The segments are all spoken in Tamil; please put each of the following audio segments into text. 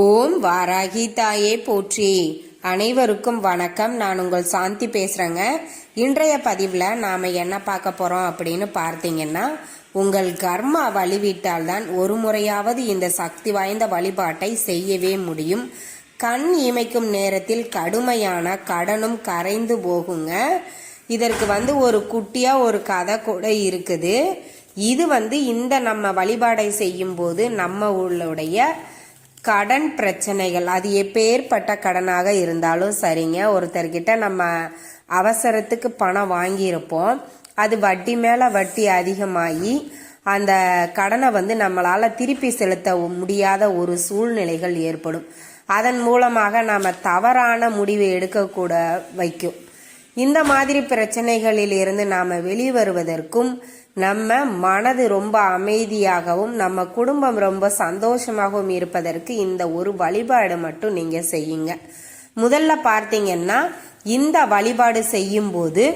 ஓம் வாராகி தாயே போற்றி. அனைவருக்கும் வணக்கம். நான் உங்கள் சாந்தி பேசுகிறேங்க இன்றைய பதிவில் நாம் என்ன பார்க்க போகிறோம் அப்படின்னு பார்த்தீங்கன்னா உங்கள் கர்மா வழிவிட்டால் தான் ஒரு முறையாவது இந்த சக்தி வாய்ந்த வழிபாட்டை செய்யவே முடியும். கண் இமைக்கும் நேரத்தில் கடுமையான கடனும் கரைந்து போகுங்க. இதற்கு வந்து ஒரு குட்டியாக ஒரு கதை கூட இருக்குது. இது வந்து இந்த நம்ம வழிபாடை செய்யும்போது நம்ம உள்ளுடைய கடன் பிரச்சனைகள். அது எப்பேற்பட்ட கடனாக இருந்தாலும் சரிங்க. ஒருத்தர்கிட்ட நம்ம அவசரத்துக்கு பணம் வாங்கியிருப்போம். அது வட்டி மேலே வட்டி அதிகமாகி அந்த கடனை வந்து நம்மளால் திருப்பி செலுத்த முடியாத ஒரு சூழ்நிலைகள் ஏற்படும். அதன் மூலமாக நாம் தவறான முடிவை எடுக்கக்கூட வைக்கும். இந்த மாதிரி பிரச்சனைகளில் இருந்து நாம் வெளிவருவதற்கும் நம்ம மனது ரொம்ப அமைதியாகவும் நம்ம குடும்பம் ரொம்ப சந்தோஷமாகவும் இருப்பதற்கு இந்த ஒரு வழிபாடு மட்டும் நீங்கள் செய்யுங்க. முதல்ல பார்த்தீங்கன்னா இந்த வழிபாடு செய்யும்போது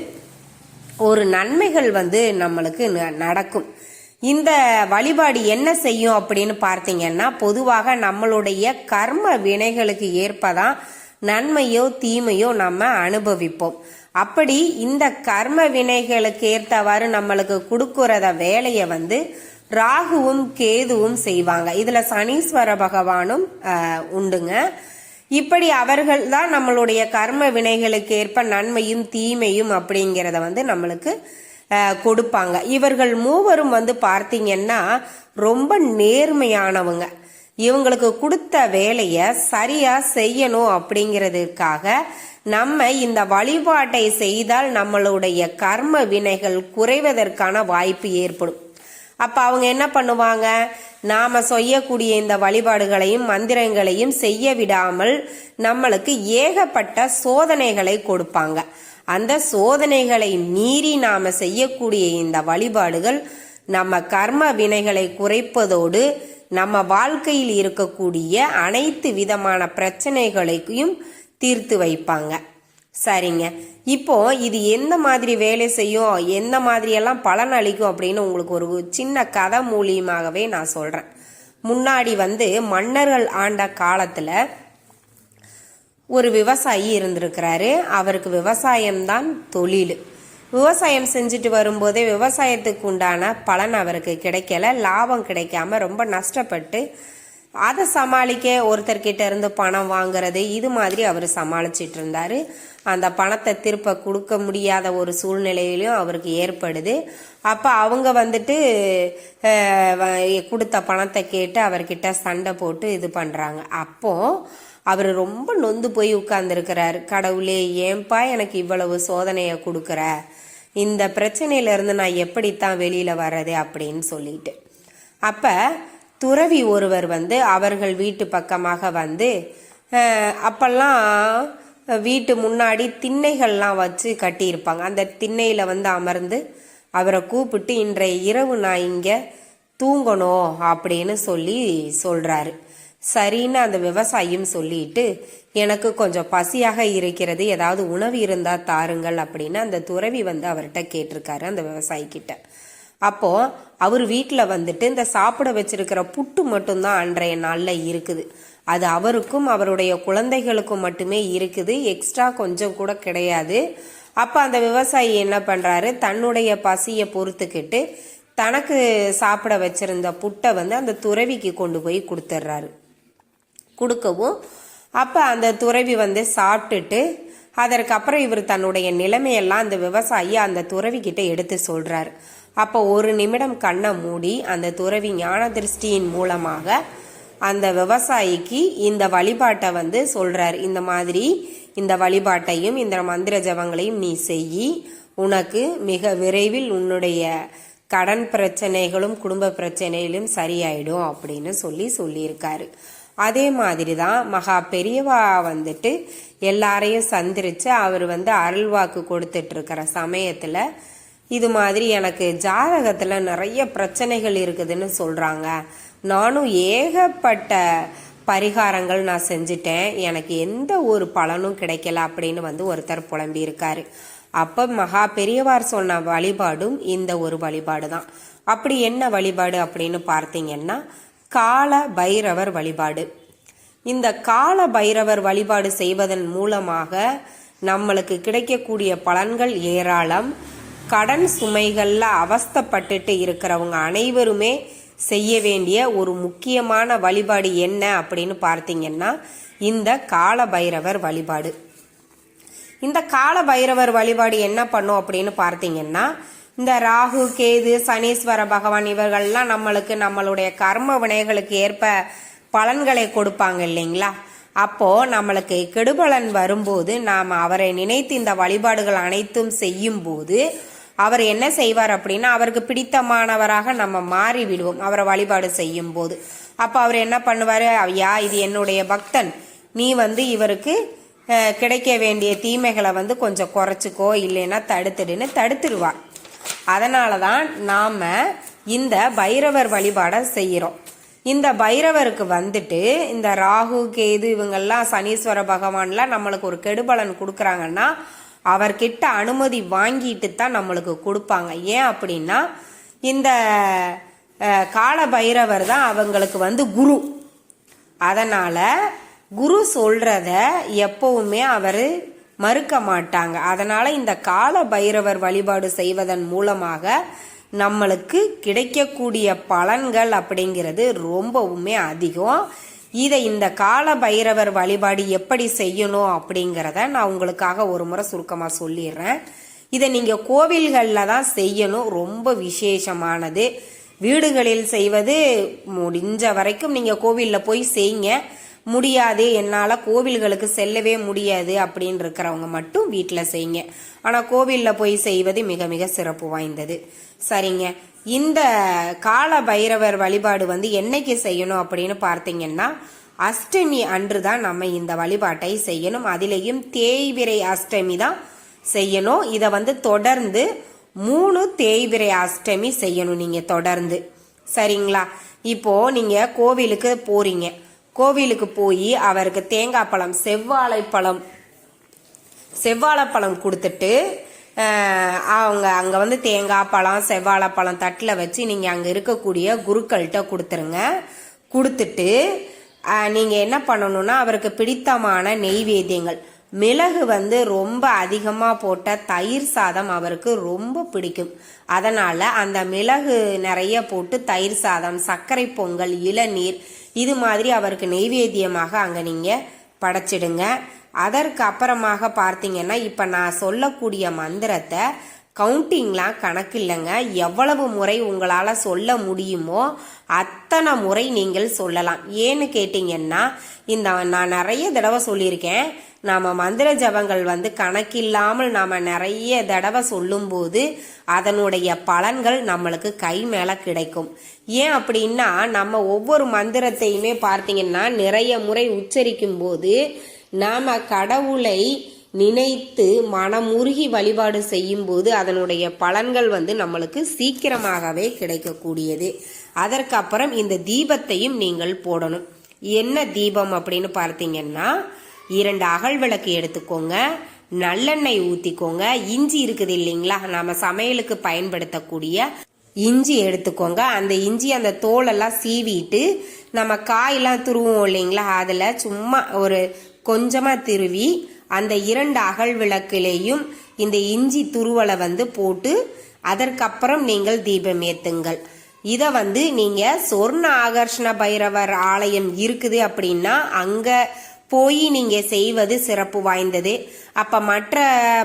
ஒரு நன்மைகள் வந்து நம்மளுக்கு ந- நடக்கும். இந்த வழிபாடு என்ன செய்யும் அப்படின்னு பார்த்தீங்கன்னா பொதுவாக நம்மளுடைய கர்ம வினைகளுக்கு ஏற்பதான் நன்மையோ தீமையோ நம்ம அனுபவிப்போம். அப்படி இந்த கர்ம வினைகளுக்கு ஏற்றவாறு நம்மளுக்கு கொடுக்குறத வேலையை வந்து ராகுவும் கேதுவும் செய்வாங்க. இதுல சனீஸ்வர பகவானும் உண்டுங்க. இப்படி அவர்கள் தான் நம்மளுடைய கர்ம வினைகளுக்கு ஏற்ப நன்மையும் தீமையும் அப்படிங்கிறத வந்து நம்மளுக்கு கொடுப்பாங்க. இவர்கள் மூவரும் வந்து பார்த்தீங்கன்னா ரொம்ப நேர்மையானவங்க. இவங்களுக்கு கொடுத்த வேலையை சரியா செய்யணும் அப்படிங்கிறதுக்காக நம்ம இந்த வழிபாட்டை செய்தால் நம்மளுடைய கர்ம வினைகள் குறைவதற்கான வாய்ப்பு ஏற்படும். அப்ப அவங்க என்ன பண்ணுவாங்க? நாம செய்யக்கூடிய இந்த வழிபாடுகளையும் மந்திரங்களையும் செய்ய விடாமல் நம்மளுக்கு ஏகப்பட்ட சோதனைகளை கொடுப்பாங்க. அந்த சோதனைகளை மீறி நாம செய்யக்கூடிய இந்த வழிபாடுகள் நம்ம கர்ம வினைகளை குறைப்பதோடு நம்ம வாழ்க்கையில் இருக்கக்கூடிய அனைத்து விதமான பிரச்சனைகளையும் தீர்த்து வைப்பாங்க. சரிங்க. இப்போ இது எந்த மாதிரி வேலை செய்யும் எந்த மாதிரியெல்லாம் பலன் அளிக்கும் அப்படின்னு உங்களுக்கு ஒரு சின்ன கதை மூலியமாகவே நான் சொல்றேன். முன்னாடி வந்து மன்னர்கள் ஆண்ட காலத்துல ஒரு விவசாயி இருந்திருக்கிறாரு. அவருக்கு விவசாயம்தான் தொழில். விவசாயம் செஞ்சுட்டு வரும்போதே விவசாயத்துக்கு உண்டான பலன் அவருக்கு கிடைக்கல. லாபம் கிடைக்காம ரொம்ப நஷ்டப்பட்டு அதை சமாளிக்க ஒருத்தர்கிட்ட இருந்து பணம் வாங்குறது இது மாதிரி அவர் சமாளிச்சிட்டு இருந்தார். அந்த பணத்தை திருப்ப கொடுக்க முடியாத ஒரு சூழ்நிலையிலும் அவருக்கு ஏற்படுது. அப்போ அவங்க வந்துட்டு வ- கொடுத்த பணத்தை கேட்டு அவர்கிட்ட சண்டை போட்டு இது பண்ணுறாங்க அப்போது அவர் ரொம்ப நொந்து போய் உட்கார்ந்துருக்கிறார். கடவுளே ஏன்பா எனக்கு இவ்வளவு சோதனையை கொடுக்குற? இந்த பிரச்சனையில இருந்து நான் எப்படித்தான் வெளியில் வர்றது அப்படின்னு சொல்லிட்டு. அப்போ துறவி ஒருவர் வந்து அவர்கள் வீட்டு பக்கமாக வந்து அப்பெல்லாம் வீட்டு முன்னாடி திண்ணைகள்லாம் வச்சு கட்டியிருப்பாங்க. அந்த திண்ணையில் வந்து அமர்ந்து அவரை கூப்பிட்டு இன்றைய இரவு நான் இங்கே தூங்கணும் அப்படின்னு சொல்லி சொல்கிறாரு சரின்னு அந்த விவசாயியும் சொல்லிட்டு எனக்கு கொஞ்சம் பசியாக இருக்கிறது ஏதாவது உணவு இருந்தால் தாருங்கள் அப்படின்னு அந்த துறவி வந்து அவர்கிட்ட கேட்டிருக்காரு அந்த விவசாயி கிட்ட அப்போ அவர் வீட்டில் வந்துட்டு இந்த சாப்பிட வச்சிருக்கிற புட்டு மட்டும்தான் அன்றைய நாளில் இருக்குது. அது அவருக்கும் அவருடைய குழந்தைகளுக்கும் மட்டுமே இருக்குது. எக்ஸ்ட்ரா கொஞ்சம் கூட கிடையாது. அப்போ அந்த விவசாயி என்ன பண்ணுறாரு தன்னுடைய பசியை பொறுத்துக்கிட்டு தனக்கு சாப்பிட வச்சிருந்த புட்டை வந்து அந்த துறவிக்கு கொண்டு போய் கொடுத்துட்றாரு கொடுக்கவும். அப்போ அந்த துறவி வந்து சாப்பிட்டுட்டு அதற்கப்புறம் இவர் தன்னுடைய நிலைமையெல்லாம் அந்த விவசாயி அந்த துறவி கிட்ட எடுத்து சொல்கிறார் அப்போ ஒரு நிமிடம் கண்ணை மூடி அந்த துறவி ஞான திருஷ்டியின் மூலமாக அந்த விவசாயிக்கு இந்த வழிபாட்டை வந்து சொல்றாரு. இந்த மாதிரி இந்த வழிபாட்டையும் இந்த மந்திர ஜபங்களையும் நீ செய் உனக்கு மிக விரைவில் உன்னுடைய கடன் பிரச்சனைகளும் குடும்ப பிரச்சனைகளும் சரியாயிடும் அப்படின்னு சொல்லி சொல்லியிருக்காரு. அதே மாதிரி தான் மகா பெரியவா வந்துட்டு எல்லாரையும் சந்திரிச்சு அவர் வந்து அருள்வாக்கு கொடுத்துட்டு இருக்கிற சமயத்தில் இது மாதிரி எனக்கு ஜாதகத்தில் நிறைய பிரச்சனைகள் இருக்குதுன்னு சொல்கிறாங்க நானும் ஏகப்பட்ட பரிகாரங்கள் நான் செஞ்சுட்டேன். எனக்கு எந்த ஒரு பலனும் கிடைக்கல அப்படின்னு வந்து ஒருத்தர் புலம்பி இருக்காரு அப்போ மகா பெரியவார் சொன்ன வழிபாடும் இந்த ஒரு வழிபாடு தான் அப்படி என்ன வழிபாடு அப்படின்னு பார்த்தீங்கன்னா கால பைரவர் வழிபாடு. இந்த கால பைரவர் வழிபாடு செய்வதன் மூலமாக நம்மளுக்கு கிடைக்கக்கூடிய பலன்கள் ஏராளம். கடன் சுமைகளில் அவஸ்தைப்பட்டுட்டு இருக்கிறவங்க அனைவருமே செய்ய வேண்டிய ஒரு முக்கியமான வழிபாடு என்ன அப்படின்னு பார்த்தீங்கன்னா இந்த கால பைரவர் வழிபாடு. இந்த கால பைரவர் வழிபாடு என்ன பண்ணும் அப்படின்னு பார்த்தீங்கன்னா இந்த ராகு கேது சனீஸ்வர பகவான் இவர்கள்லாம் நம்மளுக்கு நம்மளுடைய கர்ம வினைகளுக்கு ஏற்ப பலன்களை கொடுப்பாங்க இல்லைங்களா? அப்போ நம்மளுக்கு கெடுபலன் வரும்போது நாம் அவரை நினைத்து இந்த வழிபாடுகள் அனைத்தும் செய்யும் போது அவர் என்ன செய்வார் அப்படின்னா அவருக்கு பிடித்தமானவராக நம்ம மாறி விடுவோம் அவரை வழிபாடு செய்யும் போது அப்போ அவர் என்ன பண்ணுவார்? ஐயா இது என்னுடைய பக்தன். நீ வந்து இவருக்கு கிடைக்க வேண்டிய தீமைகளை வந்து கொஞ்சம் குறைச்சிக்கோ இல்லைன்னா தடுத்துடுன்னு தடுத்துடுவார் அதனால தான் நாம் இந்த பைரவர் வழிபாடை செய்கிறோம் இந்த பைரவருக்கு வந்துட்டு இந்த ராகு கேது இவங்கெல்லாம் சனீஸ்வர பகவான்லாம் நம்மளுக்கு ஒரு கெடுபலன் கொடுக்குறாங்கன்னா அவர்கிட்ட அனுமதி வாங்கிட்டு தான் நம்மளுக்கு கொடுப்பாங்க. ஏன் அப்படின்னா இந்த கால பைரவர் தான் அவங்களுக்கு வந்து குரு. அதனால் குரு சொல்கிறத எப்போவுமே அவர் மறுக்க மாட்டாங்க. அதனால இந்த கால பைரவர் வழிபாடு செய்வதன் மூலமாக நம்மளுக்கு கிடைக்கக்கூடிய பலன்கள் அப்படிங்கிறது ரொம்பவுமே அதிகம். இதை இந்த கால பைரவர் வழிபாடு எப்படி செய்யணும் அப்படிங்கிறத நான் உங்களுக்காக ஒரு முறை சுருக்கமாக சொல்லிடுறேன். இதை நீங்கள் கோவில்களில் தான் செய்யணும். ரொம்ப விசேஷமானது. வீடுகளில் செய்வது முடிஞ்ச வரைக்கும் நீங்கள் கோவிலில் போய் செய்யுங்க. முடியாது என்னால் கோவில்களுக்கு செல்லவே முடியாது அப்படின்னு இருக்கிறவங்க மட்டும் வீட்டில் செய்யுங்க. ஆனால் கோவிலில் போய் செய்வது மிக மிக சிறப்பு வாய்ந்தது. சரிங்க. இந்த கால பைரவர் வழிபாடு வந்து என்னைக்கு செய்யணும் அப்படின்னு பார்த்தீங்கன்னா அஷ்டமி அன்று தான் நம்ம இந்த வழிபாட்டை செய்யணும். அதிலேயும் தேய்பிரை அஷ்டமி தான் செய்யணும். இதை வந்து தொடர்ந்து மூணு தேய்பிரை அஷ்டமி செய்யணும் நீங்கள் தொடர்ந்து. சரிங்களா? இப்போ நீங்கள் கோவிலுக்கு போறீங்க. கோவிலுக்கு போய் அவருக்கு தேங்காய் பழம் செவ்வாழை பழம் செவ்வாழைப்பழம் கொடுத்துட்டு அவங்க அங்கே வந்து தேங்காய் பழம் செவ்வாழைப்பழம் தட்டில் வச்சு நீங்கள் அங்கே இருக்கக்கூடிய குருக்கள்கிட்ட கொடுத்துருங்க. கொடுத்துட்டு நீங்கள் என்ன பண்ணணும்னா அவருக்கு பிடித்தமான நெய்வேத்தியங்கள். மிளகு வந்து ரொம்ப அதிகமாக போட்ட தயிர் சாதம் அவருக்கு ரொம்ப பிடிக்கும். அதனால் அந்த மிளகு நிறைய போட்டு தயிர் சாதம் சர்க்கரை பொங்கல் இளநீர் இது மாதிரி அவருக்கு நெய்வேத்தியமாக அங்கே நீங்கள் படைச்சிடுங்க. அதற்கு அப்புறமாக பார்த்தீங்கன்னா இப்போ நான் சொல்லக்கூடிய மந்திரத்தை கவுண்டிங்லாம் கணக்கு இல்லைங்க. எவ்வளவு முறை உங்களால் சொல்ல முடியுமோ அத்தனை முறை நீங்கள் சொல்லலாம். ஏன்னு கேட்டிங்கன்னா இந்த நான் நிறைய தடவை சொல்லியிருக்கேன். நாம் மந்திர ஜபங்கள் வந்து கணக்கில்லாமல் நாம் நிறைய தடவை சொல்லும்போது அதனுடைய பலன்கள் நம்மளுக்கு கை மேலே கிடைக்கும். ஏன் அப்படின்னா நம்ம ஒவ்வொரு மந்திரத்தையுமே பார்த்தீங்கன்னா நிறைய முறை உச்சரிக்கும் போது நாம் கடவுளை நினைத்து மனமுருகி வழிபாடு செய்யும்போது அதனுடைய பலன்கள் வந்து நம்மளுக்கு சீக்கிரமாகவே கிடைக்கக்கூடியது. அதற்கப்புறம் இந்த தீபத்தையும் நீங்கள் போடணும். என்ன தீபம் அப்படின்னு பார்த்தீங்கன்னா இரண்டு அகல் விளக்கு எடுத்துக்கோங்க நல்லெண்ணெய் ஊற்றிக்கோங்க இஞ்சி இருக்குது இல்லைங்களா? நம்ம சமையலுக்கு பயன்படுத்தக்கூடிய இஞ்சி எடுத்துக்கோங்க. அந்த இஞ்சி அந்த தோலெல்லாம் சீவிட்டு நம்ம காயெல்லாம் துருவோம் இல்லைங்களா? அதில் சும்மா ஒரு கொஞ்சமாக திருவி அந்த இரண்டு அகல் விளக்கிலேயும் இந்த இஞ்சி துருவலை வந்து போட்டு அதற்கப்புறம் நீங்கள் தீபம் ஏற்றுங்கள் இதை வந்து நீங்கள் சொர்ண ஆகர்ஷண பைரவர் ஆலயம் இருக்குது அப்படின்னா அங்கே போய் நீங்கள் செய்வது சிறப்பு வாய்ந்தது. அப்போ மற்ற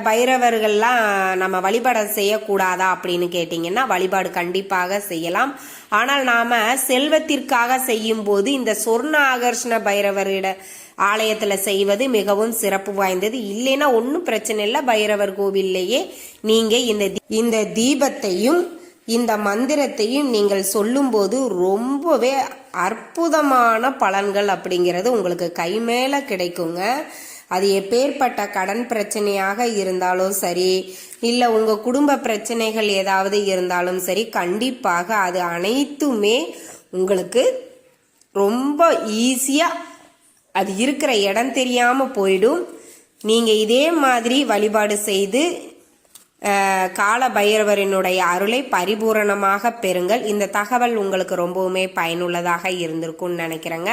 பைரவர்கள்லாம் நம்ம வழிபாட செய்யக்கூடாதா அப்படின்னு கேட்டிங்கன்னா வழிபாடு கண்டிப்பாக செய்யலாம். ஆனால் நாம் செல்வத்திற்காக செய்யும்போது இந்த சொர்ண ஆகர்ஷண பைரவரிட ஆலயத்தில் செய்வது மிகவும் சிறப்பு வாய்ந்தது. இல்லைன்னா ஒன்றும் பிரச்சனை இல்லை பைரவர் கோவில்லையே நீங்கள் இந்த இந்த தீபத்தையும் இந்த மந்திரத்தையும் நீங்கள் சொல்லும்போது ரொம்பவே அற்புதமான பலன்கள் அப்படிங்கிறது உங்களுக்கு கை மேலே கிடைக்குங்க. அது எப்பேற்பட்ட கடன் பிரச்சனையாக இருந்தாலும் சரி இல்லை உங்கள் குடும்ப பிரச்சனைகள் ஏதாவது இருந்தாலும் சரி கண்டிப்பாக அது அனைத்துமே உங்களுக்கு ரொம்ப ஈஸியாக அது இருக்கிற இடம் தெரியாமல் போயிடும். நீங்கள் இதே மாதிரி வழிபாடு செய்து கால பைரவரினுடைய அருளை பரிபூரணமாக பெறுங்கள். இந்த தகவல் உங்களுக்கு ரொம்பவுமே பயனுள்ளதாக இருந்திருக்கும்னு நினைக்கிறேங்க.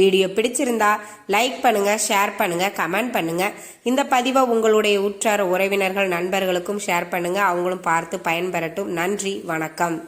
வீடியோ பிடிச்சிருந்தா லைக் பண்ணுங்க ஷேர் பண்ணுங்க கமெண்ட் பண்ணுங்க. இந்த பதிவை உங்களுடைய உற்றார் உறவினர்கள் நண்பர்களுக்கும் ஷேர் பண்ணுங்க. அவங்களும் பார்த்து பயன்பெறட்டும். நன்றி வணக்கம்.